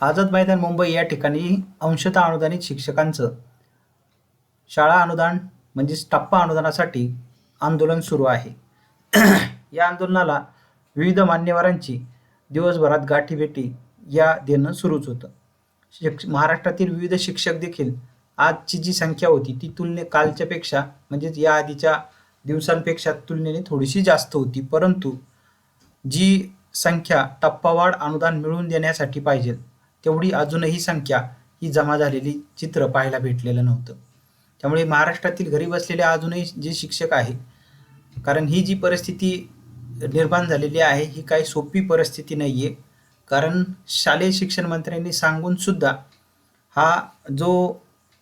आझाद मैदान मुंबई या ठिकाणी अंशतः अनुदानित शिक्षकांचं शाळा अनुदान म्हणजेच टप्पा अनुदानासाठी आंदोलन सुरू आहे. या आंदोलनाला विविध मान्यवरांची दिवसभरात गाठीभेटी या देणं सुरूच होतं. शिक्ष महाराष्ट्रातील विविध शिक्षक देखील आजची जी संख्या होती ती तुलने कालच्यापेक्षा म्हणजेच या आधीच्या दिवसांपेक्षा तुलनेने थोडीशी जास्त होती. परंतु जी संख्या टप्पावाढ अनुदान मिळवून देण्यासाठी पाहिजे तेवढी अजूनही संख्या ही जमा झालेली चित्र पाहायला भेटलेलं नव्हतं. त्यामुळे महाराष्ट्रातील घरी बसलेले अजूनही जे शिक्षक आहे कारण ही जी परिस्थिती निर्माण झालेली आहे ही काही सोपी परिस्थिती नाही आहे कारण शालेय शिक्षण मंत्र्यांनी सांगूनसुद्धा हा जो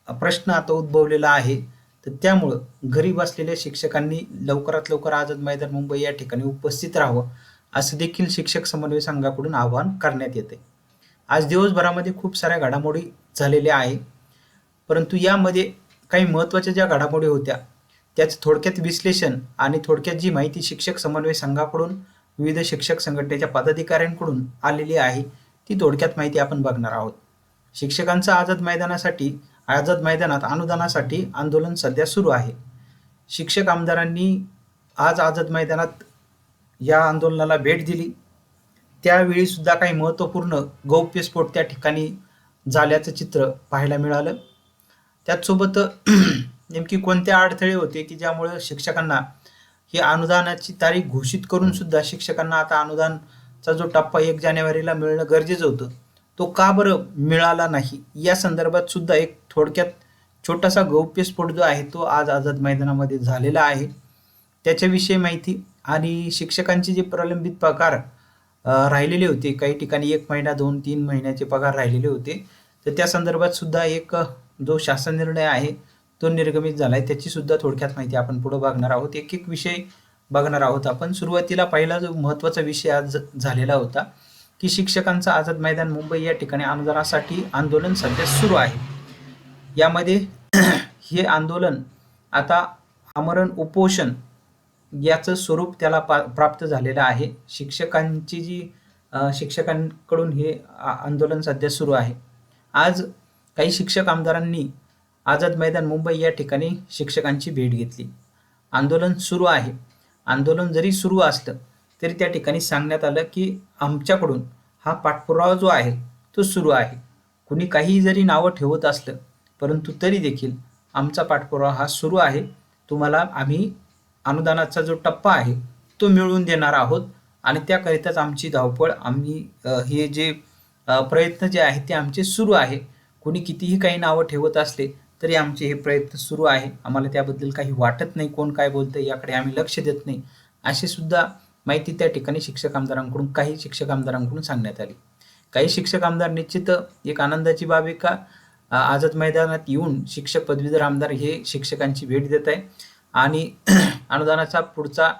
प्रश्न आता उद्भवलेला आहे तर त्यामुळं घरी बसलेल्या शिक्षकांनी लवकरात लवकर आझाद मैदान मुंबई या ठिकाणी उपस्थित राहावं असं देखील शिक्षक समन्वय संघाकडून आवाहन करण्यात येते आज दिवसभरामध्ये खूप साऱ्या घडामोडी झालेल्या आहे. परंतु यामध्ये काही महत्त्वाच्या ज्या घडामोडी होत्या त्याचं थोडक्यात विश्लेषण आणि थोडक्यात जी माहिती शिक्षक समन्वय संघाकडून विविध शिक्षक संघटनेच्या पदाधिकाऱ्यांकडून आलेली आहे ती थोडक्यात माहिती आपण बघणार आहोत. शिक्षकांचं आझाद मैदानासाठी आझाद मैदानात अनुदानासाठी आंदोलन सध्या सुरू आहे. शिक्षक आमदारांनी आज आझाद मैदानात या आंदोलनाला भेट दिली. त्यावेळी सुद्धा काही महत्त्वपूर्ण गौप्यस्फोट त्या ठिकाणी झाल्याचं चित्र पाहायला मिळालं. त्याचसोबत नेमकी कोणते अडथळे होते की ज्यामुळे शिक्षकांना ही अनुदानाची तारीख घोषित करून सुद्धा शिक्षकांना आता अनुदानचा जो टप्पा एक जानेवारीला मिळणं गरजेचं होतं तो का बरं मिळाला नाही? या संदर्भात सुद्धा एक थोडक्यात छोटासा गौप्यस्फोट जो आहे तो आज आझाद मैदानामध्ये झालेला आहे. त्याच्याविषयी माहिती आणि शिक्षकांचे जे प्रलंबित प्रकार राहिलेले होते. काही ठिकाणी एक महिना दोन तीन महिन्याचे पगार राहिलेले होते. तर त्या संदर्भात सुद्धा एक जो शासन निर्णय आहे तो निर्गमित झाला आहे त्याची सुद्धा थोडक्यात माहिती आपण पुढे बघणार आहोत. एक एक विषय बघणार आहोत आपण. सुरुवातीला पहिला जो महत्त्वाचा विषय आज झालेला होता की शिक्षकांचं आझाद मैदान मुंबई या ठिकाणी अनुदानासाठी आंदोलन सध्या सुरू आहे. यामध्ये हे आंदोलन आता आमरण उपोषण याचं स्वरूप त्याला पा प्राप्त झालेलं आहे. शिक्षकांची जी शिक्षकांकडून हे आंदोलन सध्या सुरू आहे. आज काही शिक्षक आमदारांनी आझाद मैदान मुंबई या ठिकाणी शिक्षकांची भेट घेतली. आंदोलन सुरू आहे. आंदोलन जरी सुरू असलं तरी त्या ठिकाणी सांगण्यात आलं की आमच्याकडून हा पाठपुरावा जो आहे तो सुरू आहे. कुणी काही जरी नावं ठेवत असलं परंतु तरी देखील आमचा पाठपुरावा हा सुरू आहे. तुम्हाला आम्ही अनुदानाचा जो टप्पा आहे तो मिळवून देणार आहोत. आणि त्याकरिताच आमची धावपळ आम्ही हे जे प्रयत्न जे आहेत ते आमचे सुरू आहे. कोणी कितीही काही नावं ठेवत असले तरी आमचे हे प्रयत्न सुरू आहे. आम्हाला त्याबद्दल काही वाटत नाही कोण काय बोलतं याकडे आम्ही लक्ष देत नाही. अशी सुद्धा माहिती त्या ठिकाणी शिक्षक आमदारांकडून काही शिक्षक आमदारांकडून सांगण्यात आली. काही शिक्षक आमदार निश्चित एक आनंदाची बाब आहे का? आझाद मैदानात येऊन शिक्षक पदवीधर आमदार हे शिक्षकांची भेट देत आहे. आणि अनुदानाचा पुढचा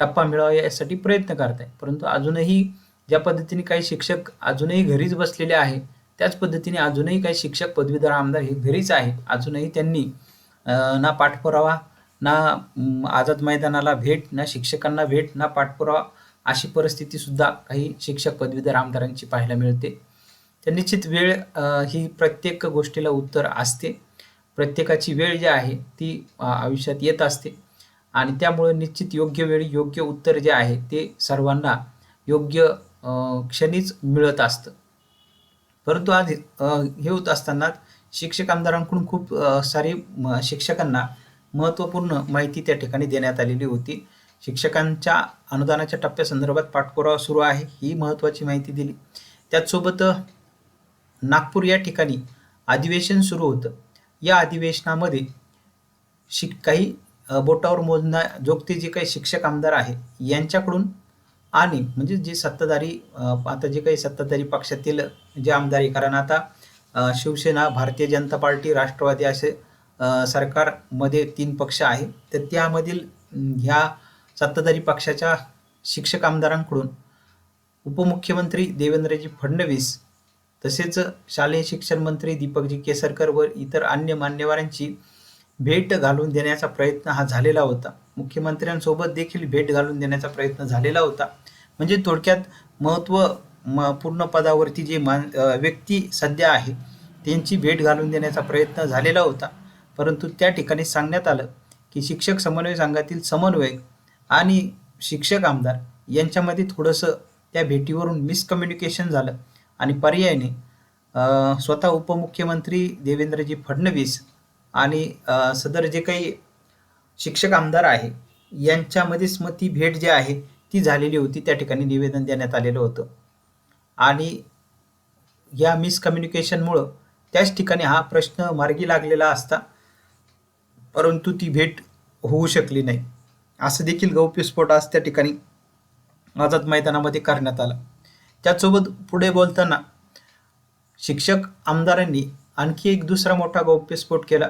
टप्पा मिळावा यासाठी प्रयत्न करत आहे परंतु अजूनही ज्या पद्धतीने काही शिक्षक अजूनही घरीच बसलेले आहे त्याच पद्धतीने अजूनही काही शिक्षक पदवीधर आमदार हे घरीच आहे अजूनही त्यांनी ना पाठपुरावा ना आझाद मैदानाला भेट ना शिक्षकांना भेट ना पाठपुरावा अशी परिस्थिती सुद्धा काही शिक्षक पदवीधर आमदारांची पाहायला मिळते. तर निश्चित वेळ ही प्रत्येक गोष्टीला उत्तर असते. प्रत्येकाची वेळ जी आहे ती आयुष्यात येत असते. आणि त्यामुळे निश्चित योग्य वेळी योग्य उत्तर जे आहे ते सर्वांना योग्य क्षणीच मिळत असतं. परंतु आज हे होत असताना शिक्षक आमदारांकडून खूप सारी म- शिक्षकांना महत्त्वपूर्ण माहिती त्या ठिकाणी देण्यात आलेली होती. शिक्षकांच्या अनुदानाच्या टप्प्यासंदर्भात पाठपुरावा सुरू आहे ही महत्त्वाची माहिती दिली. त्याचसोबत नागपूर या ठिकाणी अधिवेशन सुरू होतं. या अधिवेशनामध्ये शिक काही बोटावर मोजण्या जोगती जे काही शिक्षक आमदार आहे यांच्याकडून आणि म्हणजे जे सत्ताधारी आता जे काही सत्ताधारी पक्षातील जे आमदारी कारण आता शिवसेना भारतीय जनता पार्टी राष्ट्रवादी असे सरकारमध्ये तीन पक्ष आहे तर त्यामधील ह्या सत्ताधारी पक्षाच्या शिक्षक आमदारांकडून उपमुख्यमंत्री देवेंद्रजी फडणवीस तसेच शालेय शिक्षण मंत्री दीपकजी केसरकर व इतर अन्य मान्यवरांची भेट घालून देण्याचा प्रयत्न हा झालेला होता. मुख्यमंत्र्यांसोबत देखील भेट घालून देण्याचा प्रयत्न झालेला होता. म्हणजे थोडक्यात महत्त्व म पूर्ण पदावरती जे मान व्यक्ती सध्या आहे त्यांची भेट घालून देण्याचा प्रयत्न झालेला होता. परंतु त्या ठिकाणी सांगण्यात आलं की शिक्षक समन्वय संघातील समन्वयक आणि शिक्षक आमदार यांच्यामध्ये थोडंसं त्या भेटीवरून मिसकम्युनिकेशन झालं आणि पर्यायाने स्वतः उपमुख्यमंत्री देवेंद्रजी फडणवीस आणि सदर जे काही शिक्षक आमदार आहे यांच्यामध्येच मग ती भेट जी आहे ती झालेली होती त्या ठिकाणी निवेदन देण्यात आलेलं होतं. आणि या मिसकम्युनिकेशनमुळं त्याच ठिकाणी हा प्रश्न मार्गी लागलेला असता परंतु ती भेट होऊ शकली नाही. असं देखील गौप्यस्फोट आज त्या ठिकाणी आझाद मैदानामध्ये करण्यात आला. त्याचसोबत पुढे बोलताना शिक्षक आमदारांनी आणखी एक दुसरा मोठा गौप्यस्फोट केला.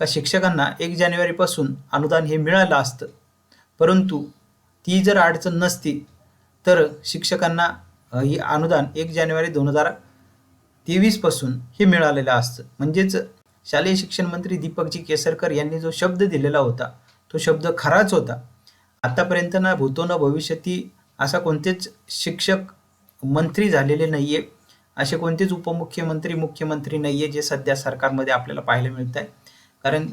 का शिक्षकांना एक जानेवारीपासून अनुदान हे मिळालं असतं. परंतु ती जर अडचण नसती तर शिक्षकांना ही अनुदान एक जानेवारी दोन हजार तेवीसपासून हे मिळालेलं असतं. म्हणजेच शालेय शिक्षण मंत्री दीपकजी केसरकर यांनी जो शब्द दिलेला होता तो शब्द खराच होता. आतापर्यंत ना भूतो ना भविष्यती असा कोणतेच शिक्षक मंत्री झालेले नाही आहे असे कोणतेच उपमुख्यमंत्री मुख्यमंत्री नाही आहे जे सध्या सरकारमध्ये आपल्याला पाहायला मिळत आहे कारण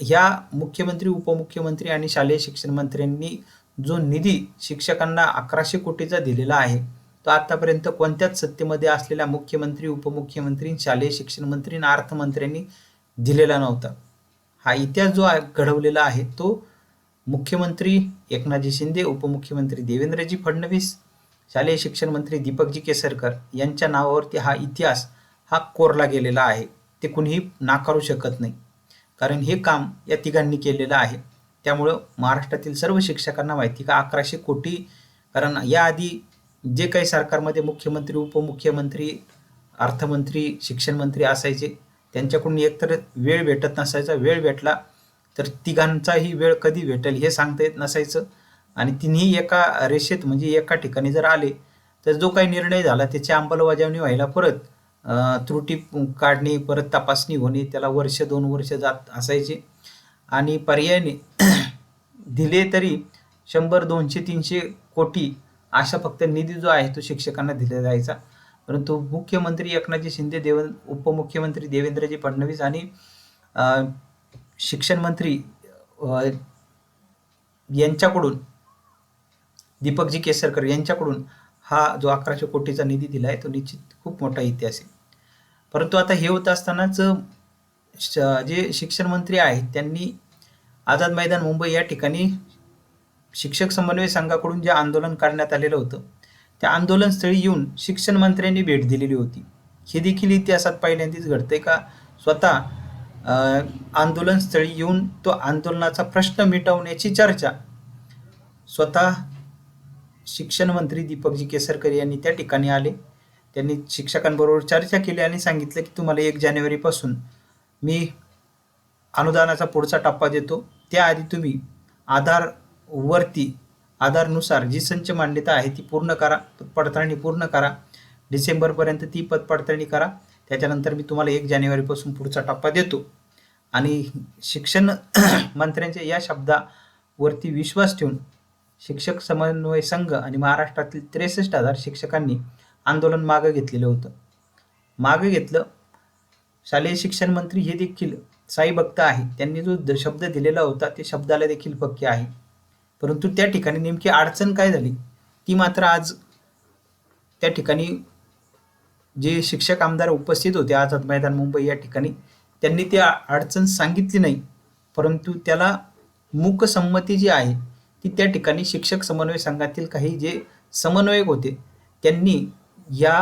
ह्या मुख्यमंत्री उपमुख्यमंत्री आणि शालेय शिक्षण मंत्र्यांनी जो निधी शिक्षकांना अकराशे कोटीचा दिलेला आहे तो आतापर्यंत कोणत्याच सत्तेमध्ये असलेल्या मुख्यमंत्री उपमुख्यमंत्री शालेय शिक्षण मंत्री आणि अर्थमंत्र्यांनी दिलेला नव्हता. हा इतिहास जो घडवलेला आहे तो मुख्यमंत्री एकनाथजी शिंदे उपमुख्यमंत्री देवेंद्रजी फडणवीस शालेय शिक्षण मंत्री दीपकजी केसरकर यांच्या नावावरती हा इतिहास हा कोरला गेलेला आहे. ते कुणीही नाकारू शकत नाही. कारण हे काम या तिघांनी केलेलं आहे. त्यामुळं महाराष्ट्रातील सर्व शिक्षकांना माहिती का अकराशे कोटी कारण याआधी जे काही सरकारमध्ये मुख्यमंत्री उपमुख्यमंत्री अर्थमंत्री शिक्षण मंत्री असायचे त्यांच्याकडून एकतर वेळ भेटत नसायचा. वेळ भेटला तर तिघांचाही वेळ कधी भेटेल हे सांगता येत नसायचं. आणि तिन्ही एका रेषेत म्हणजे एका ठिकाणी जर आले तर जो काही निर्णय झाला त्याची अंमलबजावणी व्हायला परत त्रुटी काढणे परत तपासणी होणे त्याला वर्ष दोन वर्ष जात असायचे. आणि पर्यायाने दिले तरी शंभर दोनशे तीनशे कोटी अशा फक्त निधी जो आहे तो शिक्षकांना दिला जायचा. परंतु मुख्यमंत्री एकनाथजी शिंदे देव उपमुख्यमंत्री देवेंद्रजी फडणवीस आणि शिक्षण मंत्री यांच्याकडून दीपकजी केसरकर यांच्याकडून हा जो अकराशे कोटीचा निधी दिला आहे तो निश्चित खूप मोठा इतिहास आहे. परंतु आता हे होत असतानाच श- जे शिक्षण मंत्री आहेत त्यांनी आझाद मैदान मुंबई या ठिकाणी शिक्षक समन्वय संघाकडून जे आंदोलन करण्यात आलेलं होतं त्या आंदोलनस्थळी येऊन शिक्षण मंत्र्यांनी भेट दिलेली होती. हे देखील इतिहासात पहिल्यांदाच घडते का? स्वतः आंदोलनस्थळी येऊन तो आंदोलनाचा प्रश्न मिटवण्याची चर्चा स्वतः शिक्षण मंत्री दीपकजी केसरकर यांनी त्या ठिकाणी आले. त्यांनी शिक्षकांबरोबर चर्चा केली आणि सांगितलं की तुम्हाला एक जानेवारीपासून मी अनुदानाचा पुढचा टप्पा देतो. त्याआधी तुम्ही आधारवरती आधारनुसार जी संच मान्यता आहे ती पूर्ण करा पडताळणी पूर्ण करा. डिसेंबरपर्यंत ती पद पडताळणी करा. त्याच्यानंतर मी तुम्हाला एक जानेवारीपासून पुढचा टप्पा देतो. आणि शिक्षण मंत्र्यांच्या या शब्दावरती विश्वास ठेवून शिक्षक समन्वय संघ आणि महाराष्ट्रातील त्रेसष्ट हजार शिक्षकांनी आंदोलन मागं घेतलेलं होतं. मागं घेतलं शालेय शिक्षण मंत्री हे देखील साई भक्त आहे. त्यांनी जो द- शब्द दिलेला होता ते शब्दाला देखील पक्के आहे. परंतु त्या ठिकाणी नेमकी अडचण काय झाली? ती मात्र आज त्या ठिकाणी जे शिक्षक आमदार उपस्थित होते आझाद मैदान मुंबई या ठिकाणी त्यांनी ती अडचण सांगितली नाही. परंतु त्याला मूकसंमती जी आहे की त्या ठिकाणी शिक्षक समन्वय संघातील काही जे समन्वयक होते त्यांनी या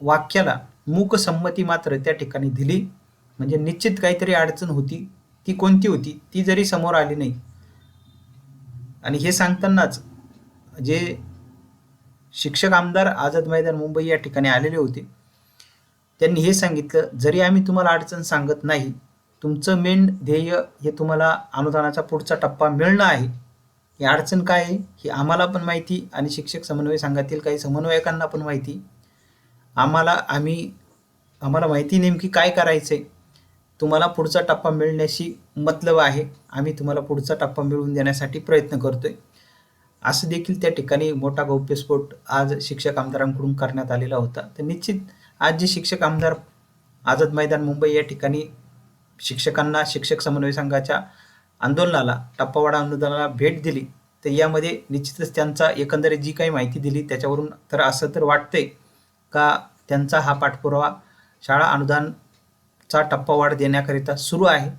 वाक्याला मूकसंमती मात्र त्या ठिकाणी दिली. म्हणजे निश्चित काहीतरी अडचण होती ती कोणती होती ती जरी समोर आली नाही. आणि हे सांगतानाच जे शिक्षक आमदार आझाद मैदान मुंबई या ठिकाणी आलेले होते त्यांनी हे सांगितलं जरी आम्ही तुम्हाला अडचण सांगत नाही तुमचं मेन ध्येय हे तुम्हाला अनुदानाचा पुढचा टप्पा मिळणं आहे. ही अडचण काय आहे ही आम्हाला पण माहिती आणि शिक्षक समन्वय संघातील काही समन्वयकांना पण माहिती. आम्हाला आम्ही आम्हाला माहिती नेमकी काय करायचं आहे तुम्हाला पुढचा टप्पा मिळण्याशी मतलब आहे. आम्ही तुम्हाला पुढचा टप्पा मिळवून देण्यासाठी प्रयत्न करतो आहे असं देखील त्या ठिकाणी मोठा गौप्यस्फोट आज शिक्षक आमदारांकडून करण्यात आलेला होता. तर निश्चित आज जे शिक्षक आमदार आझाद मैदान मुंबई या ठिकाणी शिक्षकांना शिक्षक समन्वय संघाच्या आंदोलनाला टप्पावाडा आंदोलनाला भेट दिली तर यामध्ये निश्चितच त्यांचा एकंदरीत जी काही माहिती दिली त्याच्यावरून तर असं तर वाटतंय का त्यांचा हा पाठपुरावा शाळा अनुदानचा टप्पावाढ देण्याकरिता सुरू आहे.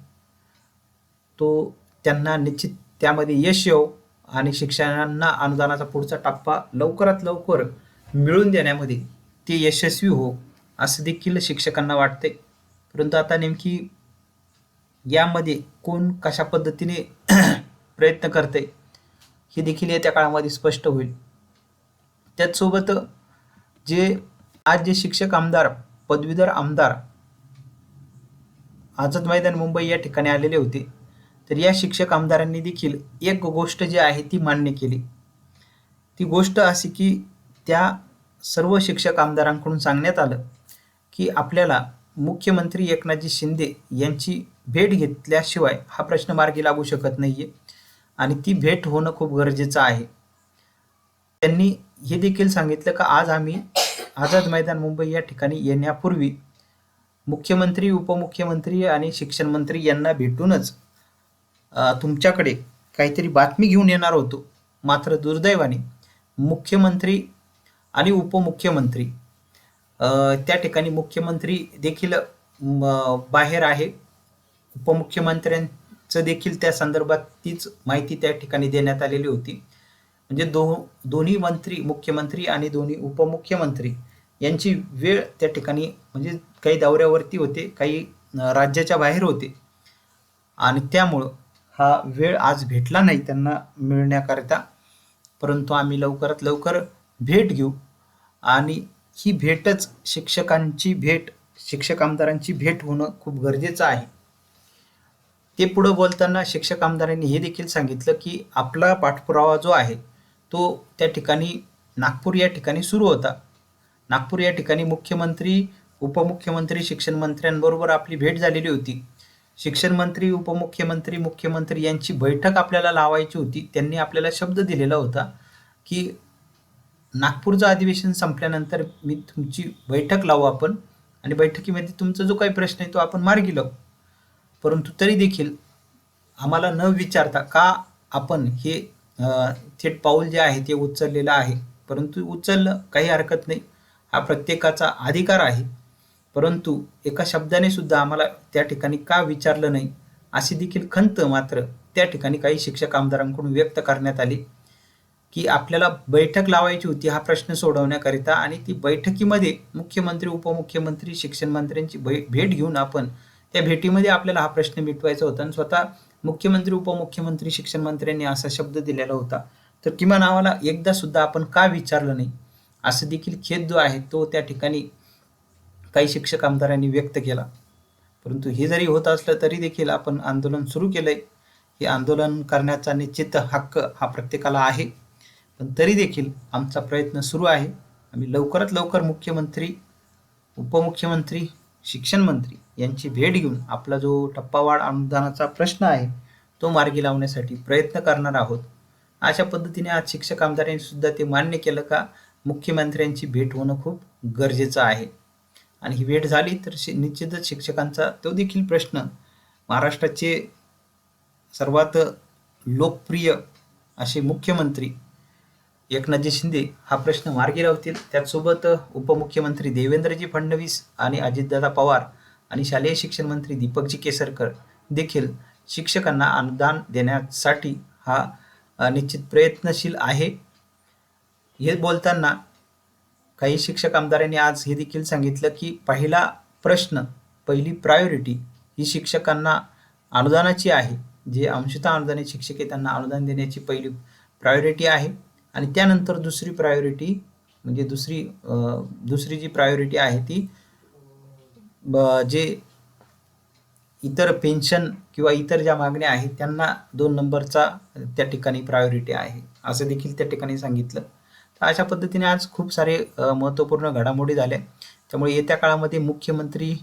तो त्यांना निश्चित त्यामध्ये यश येऊ आणि शिक्षकांना अनुदानाचा पुढचा टप्पा लवकरात लवकर मिळून देण्यामध्ये ते यशस्वी हो असं देखील शिक्षकांना वाटते परंतु आता नेमकी यामध्ये कोण कशा पद्धतीने प्रयत्न करते हे देखील येत्या काळामध्ये स्पष्ट होईल. त्याचसोबत जे आज जे शिक्षक आमदार पदवीधर आमदार आझाद मैदान मुंबई या ठिकाणी आलेले होते तर या शिक्षक आमदारांनी देखील एक गोष्ट जी आहे ती मान्य केली. ती गोष्ट अशी की त्या सर्व शिक्षक आमदारांकडून सांगण्यात आलं की आपल्याला मुख्यमंत्री एकनाथजी शिंदे यांची भेट घेतल्याशिवाय हा प्रश्न मार्गी लागू शकत नाही आहे आणि ती भेट होणं खूप गरजेचं आहे. त्यांनी हे देखील सांगितलं का आज आम्ही आझाद मैदान मुंबई या ठिकाणी येण्यापूर्वी मुख्यमंत्री उपमुख्यमंत्री आणि शिक्षण मंत्री यांना भेटूनच तुमच्याकडे काहीतरी बातमी घेऊन येणार होतो. मात्र दुर्दैवाने मुख्यमंत्री आणि उपमुख्यमंत्री त्या ठिकाणी मुख्यमंत्री देखील म, बाहेर आहे. उपमुख्यमंत्र्यांचं देखील त्या संदर्भात तीच माहिती त्या ठिकाणी देण्यात आलेली होती. म्हणजे दो दोन्ही मंत्री मुख्यमंत्री आणि दोन्ही उपमुख्यमंत्री यांची वेळ त्या ठिकाणी म्हणजे काही दौऱ्यावरती होते काही राज्याच्या बाहेर होते. आणि त्यामुळं हा वेळ आज भेटला नाही त्यांना मिळण्याकरिता. परंतु आम्ही लवकरात लवकर भेट घेऊ आणि ही भेटच शिक्षकांची भेट शिक्षक आमदारांची भेट होणं खूप गरजेचं आहे. ते पुढं बोलताना शिक्षक आमदारांनी हे देखील सांगितलं की आपला पाठपुरावा जो आहे तो त्या ठिकाणी नागपूर या ठिकाणी सुरू होता. नागपूर या ठिकाणी मुख्यमंत्री उपमुख्यमंत्री शिक्षण मंत्र्यांबरोबर आपली भेट झालेली होती. शिक्षण मंत्री उपमुख्यमंत्री मुख्यमंत्री यांची बैठक आपल्याला लावायची होती. त्यांनी आपल्याला शब्द दिलेला होता की नागपूरचं अधिवेशन संपल्यानंतर मी तुमची बैठक लावू आपण. आणि बैठकीमध्ये तुमचा जो काही प्रश्न आहे तो आपण मार्गी लावू. परंतु तरी देखील आम्हाला न विचारता का आपण हे थेट पाऊल जे आहे ते उचललेलं आहे. परंतु उचललं काही हरकत नाही. हा प्रत्येकाचा अधिकार आहे. परंतु एका शब्दाने सुद्धा आम्हाला त्या ठिकाणी का विचारलं नाही अशी देखील खंत मात्र त्या ठिकाणी काही शिक्षक आमदारांकडून व्यक्त करण्यात आली. की आपल्याला बैठक लावायची होती हा प्रश्न सोडवण्याकरिता आणि ती बैठकीमध्ये मुख्यमंत्री उपमुख्यमंत्री शिक्षण मंत्र्यांची भेट घेऊन आपण त्या भेटीमध्ये आपल्याला हा प्रश्न मिटवायचा होता. आणि स्वतः मुख्यमंत्री उपमुख्यमंत्री शिक्षण मंत्र्यांनी असा शब्द दिलेला होता. तर किमान आम्हाला एकदा सुद्धा आपण का विचारलं नाही? असं देखील खेद जो आहे तो त्या ठिकाणी काही शिक्षक आमदारांनी व्यक्त केला. परंतु हे जरी होत असलं तरी देखील आपण आंदोलन सुरू केलंय. हे आंदोलन करण्याचा निश्चित हक्क हा प्रत्येकाला आहे. पण तरी देखील आमचा प्रयत्न सुरू आहे. आम्ही लवकरात लवकर मुख्यमंत्री उपमुख्यमंत्री शिक्षण मंत्री यांची भेट घेऊन आपला जो टप्पावाढ अनुदानाचा प्रश्न आहे तो मार्गी लावण्यासाठी प्रयत्न करणार आहोत. अशा पद्धतीने आज शिक्षक आमदारांनी सुद्धा ते मान्य केलं का मुख्यमंत्र्यांची भेट होणं खूप गरजेचं आहे. आणि ही भेट झाली तर शि- निश्चितच शिक्षकांचा तो देखील प्रश्न महाराष्ट्राचे सर्वात लोकप्रिय असे मुख्यमंत्री एकनाथजी शिंदे हा प्रश्न मार्गी लावतील. त्याचसोबत उपमुख्यमंत्री देवेंद्रजी फडणवीस आणि अजितदादा पवार आणि शालेय शिक्षण मंत्री दीपकजी केसरकर देखील शिक्षकांना अनुदान देण्यासाठी हा निश्चित प्रयत्नशील आहे. हे बोलताना काही शिक्षक आमदारांनी आज हे देखील सांगितलं की पहिला प्रश्न पहिली प्रायोरिटी ही शिक्षकांना अनुदानाची आहे. जे अंशतः अनुदानित शिक्षक आहे त्यांना अनुदान देण्याची पहिली प्रायोरिटी आहे. आणि त्यानंतर दुसरी प्रायोरिटी म्हणजे दुसरी दुसरी जी प्रायोरिटी आहे ती ब- जे इतर पेन्शन किंवा इतर ज्या मागण्या आहेत त्यांना दोन नंबरचा त्या ठिकाणी प्रायोरिटी आहे. असं देखील त्या ठिकाणी सांगितलं. तर अशा पद्धतीने आज खूप सारे महत्त्वपूर्ण घडामोडी झाल्या. त्यामुळे येत्या काळामध्ये मुख्यमंत्री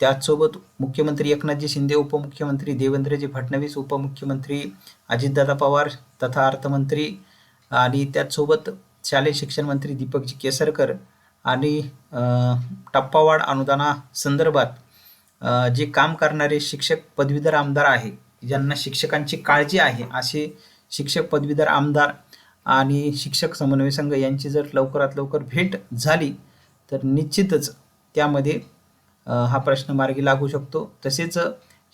त्याचसोबत मुख्यमंत्री एकनाथजी शिंदे उपमुख्यमंत्री देवेंद्रजी फडणवीस उपमुख्यमंत्री अजितदादा पवार तथा अर्थमंत्री आणि त्याचसोबत शालेय शिक्षण मंत्री दीपकजी केसरकर आणि टप्पावाढ अनुदानासंदर्भात जे काम करणारे शिक्षक पदवीधर आमदार आहे ज्यांना शिक्षकांची काळजी आहे असे शिक्षक पदवीधर आमदार आणि शिक्षक समन्वय संघ यांची जर लवकरात लवकर भेट झाली तर निश्चितच त्यामध्ये हा प्रश्न मार्गी लागू शकतो. तसेच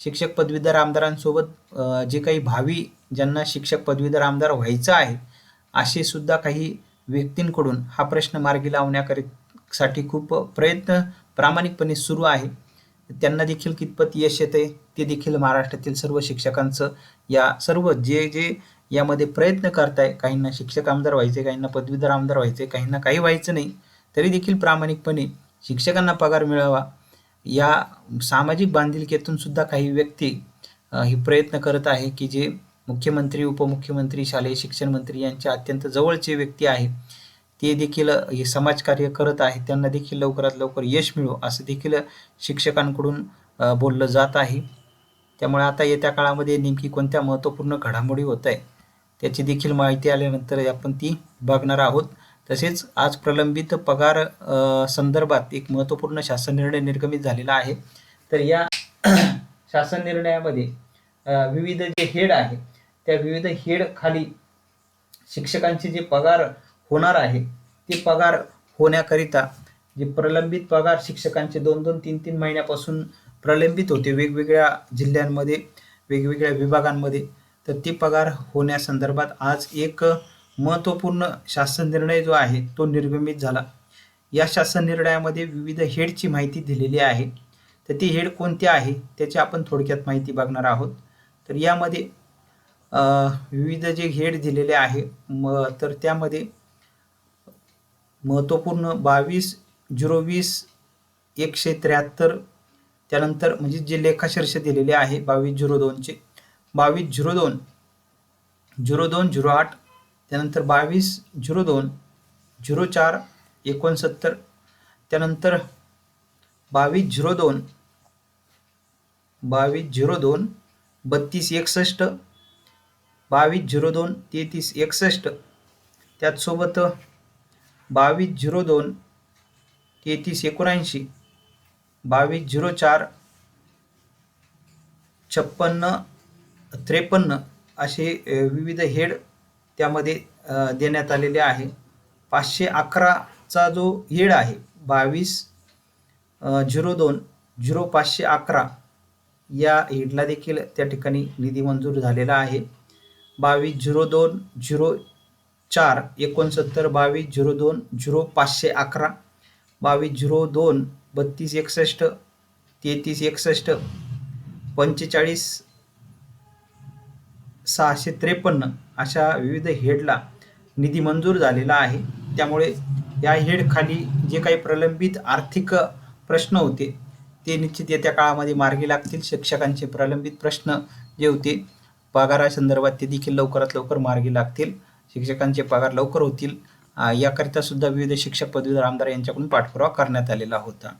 शिक्षक पदवीधर आमदारांसोबत जे काही भावी ज्यांना शिक्षक पदवीधर आमदार व्हायचं आहे असे सुद्धा काही व्यक्तींकडून हा प्रश्न मार्गी लावण्याकरिसाठी खूप प्रयत्न प्रामाणिकपणे सुरू आहे. त्यांना देखील कितपत यश येते ते देखील महाराष्ट्रातील सर्व शिक्षकांचं या सर्व जे जे यामध्ये प्रयत्न करताय काहींना शिक्षक आमदार व्हायचे काहींना पदवीधर आमदार व्हायचे काहींना काही व्हायचं नाही तरी देखील प्रामाणिकपणे शिक्षकांना पगार मिळावा. या सामाजिक बांधिलकीतून सुद्धा काही व्यक्ती हे प्रयत्न करत आहे की जे मुख्यमंत्री उपमुख्यमंत्री शालेय शिक्षण मंत्री यांच्या अत्यंत जवळचे व्यक्ती आहे. ते देखील हे समाजकार्य करत आहे. त्यांना देखील लवकरात लवकर यश मिळो असं देखील शिक्षकांकडून बोललं जात आहे. त्यामुळे आता येत्या काळामध्ये नेमकी कोणत्या महत्त्वपूर्ण घडामोडी होत आहे त्याची देखील माहिती आल्यानंतर आपण ती बघणार आहोत. तसेच आज प्रलंबित पगार संदर्भात एक महत्त्वपूर्ण शासन निर्णय निर्गमित झालेला आहे. तर या शासन निर्णयामध्ये विविध जे हेड आहे त्या विविध हेड खाली शिक्षकांचे जे पगार होणार आहे ते पगार होण्याकरिता जे प्रलंबित पगार शिक्षकांचे दोन दोन तीन तीन महिन्यापासून प्रलंबित होते वेगवेगळ्या जिल्ह्यांमध्ये वेगवेगळ्या विभागांमध्ये तर ते पगार होण्यासंदर्भात आज एक महत्त्वपूर्ण शासन निर्णय जो आहे तो निर्गमित झाला. या शासन निर्णयामध्ये विविध हेडची माहिती दिलेली आहे. तर ती हेड कोणती आहे त्याची आपण थोडक्यात माहिती बघणार आहोत. तर यामध्ये विविध जे हेड दिलेले आहे म तर त्यामध्ये महत्त्वपूर्ण बावीस झिरो वीस एकशे त्र्याहत्तर त्यानंतर म्हणजे जे लेखाशीर्ष दिलेले आहे बावीस झिरो दोनचे बावीस झिरो दोन झिरो दोन झिरो आठ त्यानंतर बावीस झिरो दोन झिरो चार एकोणसत्तर त्यानंतर बावीस झिरो दोन बावीस झिरो दोन बत्तीस एकसष्ट बावीस झिरो दोन तेहतीस एकसष्ट. त्याचसोबत बावीस झिरो दोन तेहतीस एकोणऐंशी. बावीस झिरो चार छप्पन्न त्रेपन्न असे विविध हेड त्यामध्ये देण्यात आलेले आहे. पाचशे अकराचा जो हेड आहे बावीस झिरो दोन झिरो पाचशे अकरा या हेडला देखील त्या ठिकाणी निधी मंजूर झालेला आहे. बावीस झिरो दोन झिरो चार एकोणसत्तर बावीस झिरो दोन झिरो पाचशे अकरा बावीस झिरो दोन बत्तीस एकसष्ट तेहतीस एकसष्ट पंचेचाळीस सहाशे त्रेपन्न अशा विविध हेडला निधी मंजूर झालेला आहे. त्यामुळे या हेडखाली जे काही प्रलंबित आर्थिक प्रश्न होते ते निश्चित येत्या काळामध्ये मार्गी लागतील. शिक्षकांचे प्रलंबित प्रश्न जे होते पगारासंदर्भात ते देखील लवकरात लवकर मार्गी लागतील. शिक्षकांचे पगार लवकर होतील. याकरिता सुद्धा विविध शिक्षक पदवीधर आमदार यांच्याकडून पाठपुरावा करण्यात आलेला होता.